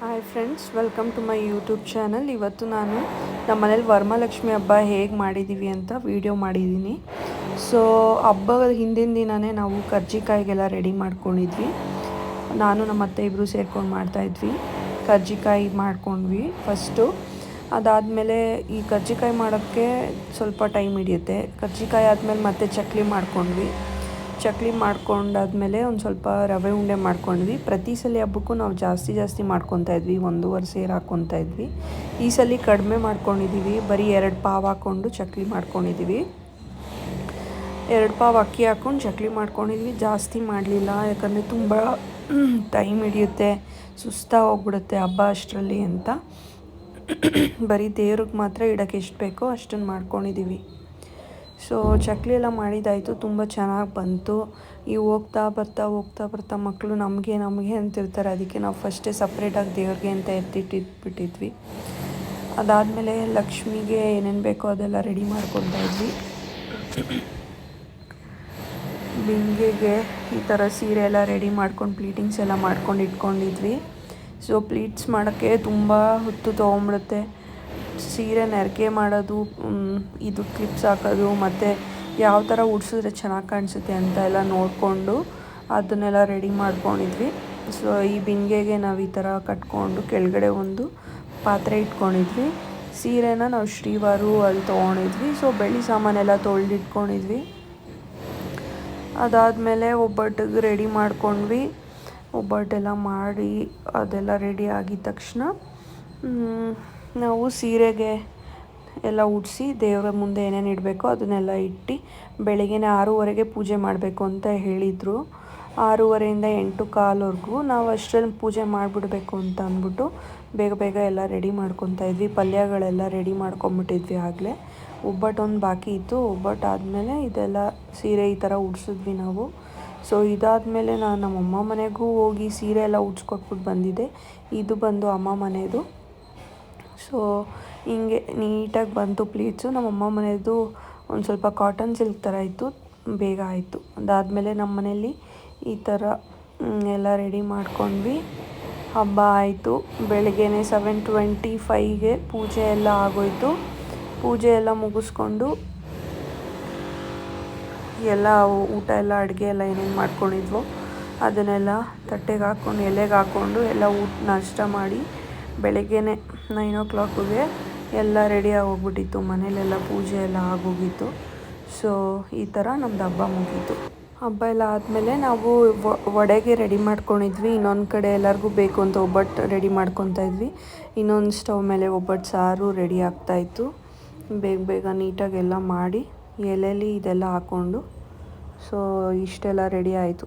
Hi friends welcome to my YouTube channel ಇವತ್ತು ನಾನು ನಮ್ಮ ಮನೇಲಿ ವರಮಹಾಲಕ್ಷ್ಮಿ ಹಬ್ಬ ಹೇಗೆ ಮಾಡಿದ್ದೀವಿ ಅಂತ ವಿಡಿಯೋ ಮಾಡಿದ್ದೀನಿ ಸೊ ಹಬ್ಬದ ಹಿಂದಿನ ದಿನವೇ ನಾವು ಕರ್ಜಿಕಾಯಿಗೆಲ್ಲ ರೆಡಿ ಮಾಡ್ಕೊಂಡಿದ್ವಿ. ನಾನು ನಮ್ಮ ಅತ್ತೆ ಇಬ್ಬರು ಸೇರ್ಕೊಂಡು ಮಾಡ್ತಾಯಿದ್ವಿ ಕರ್ಜಿಕಾಯಿ ಮಾಡ್ಕೊಂಡ್ವಿ ಫಸ್ಟು ಅದಾದಮೇಲೆ ಈ ಕರ್ಜಿಕಾಯಿ ಮಾಡೋಕ್ಕೆ ಸ್ವಲ್ಪ ಟೈಮ್ ಹಿಡಿಯುತ್ತೆ. ಕರ್ಜಿಕಾಯಿ ಆದಮೇಲೆ ಮತ್ತೆ ಚಕ್ಲಿ ಮಾಡ್ಕೊಂಡ್ವಿ. ಚಕ್ಲಿ ಮಾಡ್ಕೊಂಡಾದ್ಮೇಲೆ ಒಂದು ಸ್ವಲ್ಪ ರವೆ ಉಂಡೆ ಮಾಡ್ಕೊಂಡ್ವಿ. ಪ್ರತಿ ಸಲ ಹಬ್ಬಕ್ಕೂ ನಾವು ಜಾಸ್ತಿ ಜಾಸ್ತಿ ಮಾಡ್ಕೊತಾ ಇದ್ವಿ. ಒಂದೂವರೆ ಸೇರು ಹಾಕ್ಕೊತಾ ಇದ್ವಿ. ಈ ಸಲ ಕಡಿಮೆ ಮಾಡ್ಕೊಂಡಿದ್ದೀವಿ ಬರೀ ಎರಡು ಪಾವ್ ಹಾಕ್ಕೊಂಡು ಚಕ್ಲಿ ಮಾಡ್ಕೊಂಡಿದ್ದೀವಿ ಎರಡು ಪಾವ್ ಅಕ್ಕಿ ಹಾಕ್ಕೊಂಡು ಚಕ್ಲಿ ಮಾಡ್ಕೊಂಡಿದ್ವಿ. ಜಾಸ್ತಿ ಮಾಡಲಿಲ್ಲ. ಯಾಕಂದರೆ ತುಂಬ ಟೈಮ್ ಹಿಡಿಯುತ್ತೆ. ಸುಸ್ತಾಗಿ ಹೋಗ್ಬಿಡುತ್ತೆ ಹಬ್ಬ ಅಷ್ಟರಲ್ಲಿ ಅಂತ. ಬರೀ ದೇವ್ರಿಗೆ ಮಾತ್ರ ಇಡೋಕ್ಕೆ ಎಷ್ಟು ಬೇಕೋ ಅಷ್ಟನ್ನು ಮಾಡ್ಕೊಂಡಿದ್ದೀವಿ ಸೊ ಚಕ್ಲಿ ಎಲ್ಲ ಮಾಡಿದ್ದಾಯಿತು. ತುಂಬ ಚೆನ್ನಾಗಿ ಬಂತು. ಈ ಹೋಗ್ತಾ ಬರ್ತಾ ಹೋಗ್ತಾ ಬರ್ತಾ ಮಕ್ಕಳು ನಮಗೆ ನಮಗೆ ಅಂತಿರ್ತಾರೆ. ಅದಕ್ಕೆ ನಾವು ಫಸ್ಟೇ ಸಪ್ರೇಟಾಗಿ ದೇವ್ರಿಗೆ ಅಂತ ಎತ್ತಿಟ್ಟಿಟ್ಬಿಟ್ಟಿದ್ವಿ. ಅದಾದಮೇಲೆ ಲಕ್ಷ್ಮಿಗೆ ಏನೇನು ಬೇಕೋ ಅದೆಲ್ಲ ರೆಡಿ ಮಾಡ್ಕೊತಾ ಇದ್ವಿ. ಬಿಂದಿಗೆಗೆ ಈ ಥರ ಸೀರೆ ಎಲ್ಲ ರೆಡಿ ಮಾಡ್ಕೊಂಡು ಪ್ಲೀಟಿಂಗ್ಸ್ ಎಲ್ಲ ಮಾಡ್ಕೊಂಡು ಇಟ್ಕೊಂಡಿದ್ವಿ. ಸೊ ಪ್ಲೀಟ್ಸ್ ಮಾಡೋಕ್ಕೆ ತುಂಬ ಹೊತ್ತು ತೊಗೊಂಬಿಡುತ್ತೆ. ಸೀರೆ ನೆರಿಗೆ ಮಾಡೋದು ಇದು ಕ್ಲಿಪ್ಸ್ ಹಾಕೋದು, ಮತ್ತು ಯಾವ ಥರ ಉಡ್ಸಿದ್ರೆ ಚೆನ್ನಾಗಿ ಕಾಣಿಸುತ್ತೆ ಅಂತ ಎಲ್ಲ ನೋಡಿಕೊಂಡು ಅದನ್ನೆಲ್ಲ ರೆಡಿ ಮಾಡ್ಕೊಂಡಿದ್ವಿ. ಸೊ ಈ ಬಿಂದಿಗೆಗೆ ನಾವು ಈ ಥರ ಕಟ್ಕೊಂಡು ಕೆಳಗಡೆ ಒಂದು ಪಾತ್ರೆ ಇಟ್ಕೊಂಡಿದ್ವಿ. ಸೀರೆನ ನಾವು ಶ್ರೀವಾರು ಅಲ್ಲಿ ತೊಗೊಂಡಿದ್ವಿ. ಸೊ ಬೆಳ್ಳಿ ಸಾಮಾನೆಲ್ಲ ತೊಳೆದಿಟ್ಕೊಂಡಿದ್ವಿ. ಅದಾದಮೇಲೆ ಒಬ್ಬಟ್ಟಿಗೆ ರೆಡಿ ಮಾಡ್ಕೊಂಡ್ವಿ. ಒಬ್ಬಟ್ಟೆಲ್ಲ ಮಾಡಿ ಅದೆಲ್ಲ ರೆಡಿ ಆಗಿದ ತಕ್ಷಣ ನಾವು ಸೀರೆಗೆ ಎಲ್ಲ ಉಡಿಸಿ ದೇವರ ಮುಂದೆ ಏನೇನು ಇಡಬೇಕೋ ಅದನ್ನೆಲ್ಲ ಇಟ್ಟು ಬೆಳಗ್ಗೆ ಆರೂವರೆಗೆ ಪೂಜೆ ಮಾಡಬೇಕು ಅಂತ ಹೇಳಿದರು. ಆರೂವರೆಯಿಂದ ಎಂಟು ಕಾಲವರೆಗೂ ನಾವು ಅಷ್ಟರಲ್ಲಿ ಪೂಜೆ ಮಾಡಿಬಿಡಬೇಕು ಅಂತ ಅಂದ್ಬಿಟ್ಟು ಬೇಗ ಬೇಗ ಎಲ್ಲ ರೆಡಿ ಮಾಡ್ಕೊತಾ ಇದ್ವಿ. ಪಲ್ಯಗಳೆಲ್ಲ ರೆಡಿ ಮಾಡ್ಕೊಂಬಿಟ್ಟಿದ್ವಿ ಆಗಲೇ. ಒಬ್ಬಟ್ಟು ಒಂದು ಬಾಕಿ ಇತ್ತು. ಒಬ್ಬಟ್ಟು ಆದಮೇಲೆ ಇದೆಲ್ಲ ಸೀರೆ ಈ ಥರ ಉಡ್ಸಿದ್ವಿ ನಾವು. ಸೊ ಇದಾದಮೇಲೆ ನಾನು ನಮ್ಮಮ್ಮ ಮನೆಗೂ ಹೋಗಿ ಸೀರೆ ಎಲ್ಲ ಉಡ್ಸ್ಕೊಟ್ಬಿಟ್ಟು ಬಂದಿದ್ದೆ. ಇದು ಬಂದು ಅಮ್ಮ ಮನೆಯದು ಸೊ ಹಿಂಗೆ ನೀಟಾಗಿ ಬಂತು ಪ್ಲೀಟ್ಸು ನಮ್ಮಮ್ಮ ಮನೆಯದು ಒಂದು ಸ್ವಲ್ಪ ಕಾಟನ್ ಸಿಲ್ಕ್ ಥರ ಇತ್ತು. ಬೇಗ ಆಯಿತು. ಅದಾದಮೇಲೆ ನಮ್ಮ ಮನೇಲಿ ಈ ಥರ ಎಲ್ಲ ರೆಡಿ ಮಾಡ್ಕೊಂಡ್ವಿ. ಹಬ್ಬ ಆಯಿತು. ಬೆಳಗ್ಗೆನೆ ಸೆವೆನ್ ಟ್ವೆಂಟಿ ಫೈವ್ಗೆ ಪೂಜೆ ಎಲ್ಲ ಆಗೋಯಿತು. ಪೂಜೆ ಎಲ್ಲ ಮುಗಿಸ್ಕೊಂಡು ಎಲ್ಲ ಊಟ ಎಲ್ಲ, ಅಡುಗೆ ಎಲ್ಲ ಏನೇನು ಮಾಡ್ಕೊಂಡಿದ್ವೋ ಅದನ್ನೆಲ್ಲ ತಟ್ಟೆಗೆ ಹಾಕ್ಕೊಂಡು, ಎಲೆಗೆ ಹಾಕ್ಕೊಂಡು ಎಲ್ಲ ಊಟ ನಾಷ್ಟ ಮಾಡಿ ಬೆಳಗ್ಗೆನೆ ನೈನ್ ಓ ಕ್ಲಾಕಿಗೆ ಎಲ್ಲ ರೆಡಿ ಆಗೋಗ್ಬಿಟ್ಟಿತ್ತು. ಮನೇಲೆಲ್ಲ ಪೂಜೆ ಎಲ್ಲ ಆಗೋಗಿತ್ತು. ಸೊ ಈ ಥರ ನಮ್ದು ಹಬ್ಬ ಮುಗೀತು. ಹಬ್ಬ ಎಲ್ಲ ಆದಮೇಲೆ ನಾವು ವಡೆಗೆ ರೆಡಿ ಮಾಡ್ಕೊಂಡಿದ್ವಿ. ಇನ್ನೊಂದು ಕಡೆ ಎಲ್ಲರಿಗೂ ಬೇಕು ಅಂತ ಒಬ್ಬಟ್ಟು ರೆಡಿ ಮಾಡ್ಕೊತಾ ಇದ್ವಿ. ಇನ್ನೊಂದು ಸ್ಟವ್ ಮೇಲೆ ಒಬ್ಬಟ್ಟು ಸಾರು ರೆಡಿ ಆಗ್ತಾಯಿತ್ತು ಬೇಗ ಬೇಗ ನೀಟಾಗೆಲ್ಲ ಮಾಡಿ ಎಲೆಲಿ ಇದೆಲ್ಲ ಹಾಕ್ಕೊಂಡು ಸೊ ಇಷ್ಟೆಲ್ಲ ರೆಡಿ ಆಯಿತು.